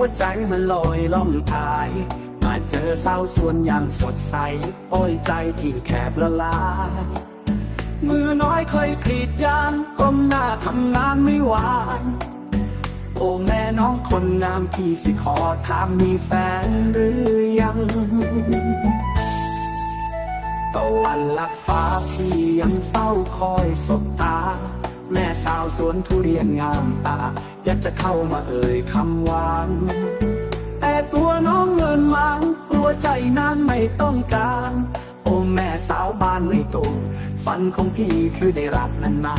วใจมันลอยล่องตาย มาเจอสาวสวนอย่างสดใส โอ้ยใจที่แคบละลาย มือน้อยเคยกรีดยางก้มหน้าทำงานไม่ไหวโอ้แม่น้องคนงามพี่สิขอถามมีแฟนหรือยังตะวันลับฟ้าพี่ยังเฝ้าคอยสบตา แม่สาวสวนทุเรียนงามตา อยากจะเข้ามาเอ่ยคำหวานแต่ตัวน้องเงินมังกลัวใจนางไม่ต้องการ โอ้แม่สาวบ้านไม่ตรงฝันของพี่คือได้รักนานมา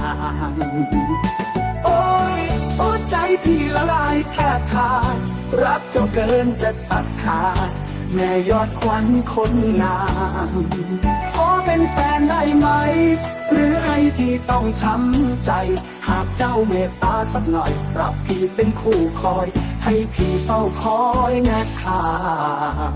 โอ้ยโอ้ใจพี่ละลายแทบขาดรักเจ้าเกินจะตัดขาด แม่ยอดควันคนงามขอเป็นแฟนได้ไหม หรือให้พี่ต้องช้ำใจ หากเจ้าเมตตาสักหน่อยรับพี่เป็นคู่คอย ให้พี่เฝ้าคอยแนบทาง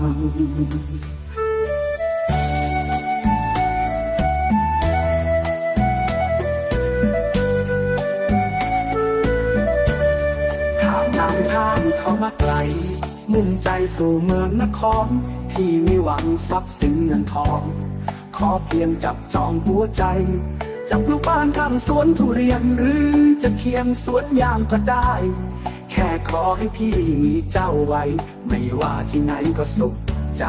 ถามนำทางเขามาไกล มุ่งใจสู่เมืองนคร ที่มีหวังทรัพย์สินเงินทอง ขอเพียงจับจองหัวใจจับลูกบ้านข้างสวนทุเรียนหรือจะเคียงสวนยางก็ได้ แค่ขอให้พี่มีเจ้าไว้ ไม่ว่าที่ไหนก็สุขใจ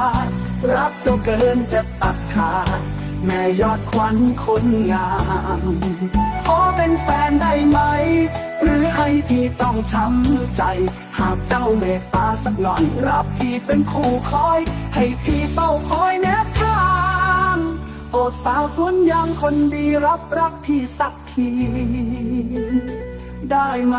าด รักเจ้าเกินจะตัดขาด แม่ยอดควันคนงาม ขอเป็นแฟนได้ไหม หรือให้พี่ต้องช้ำใจ หากเจ้าเมตตาสักหน่อยรับพี่เป็นคู่คอย ให้พี่เฝ้าคอยแนบข้างโอ้สาวสวนยางคนดีรับรักพี่สักที ได้ไหม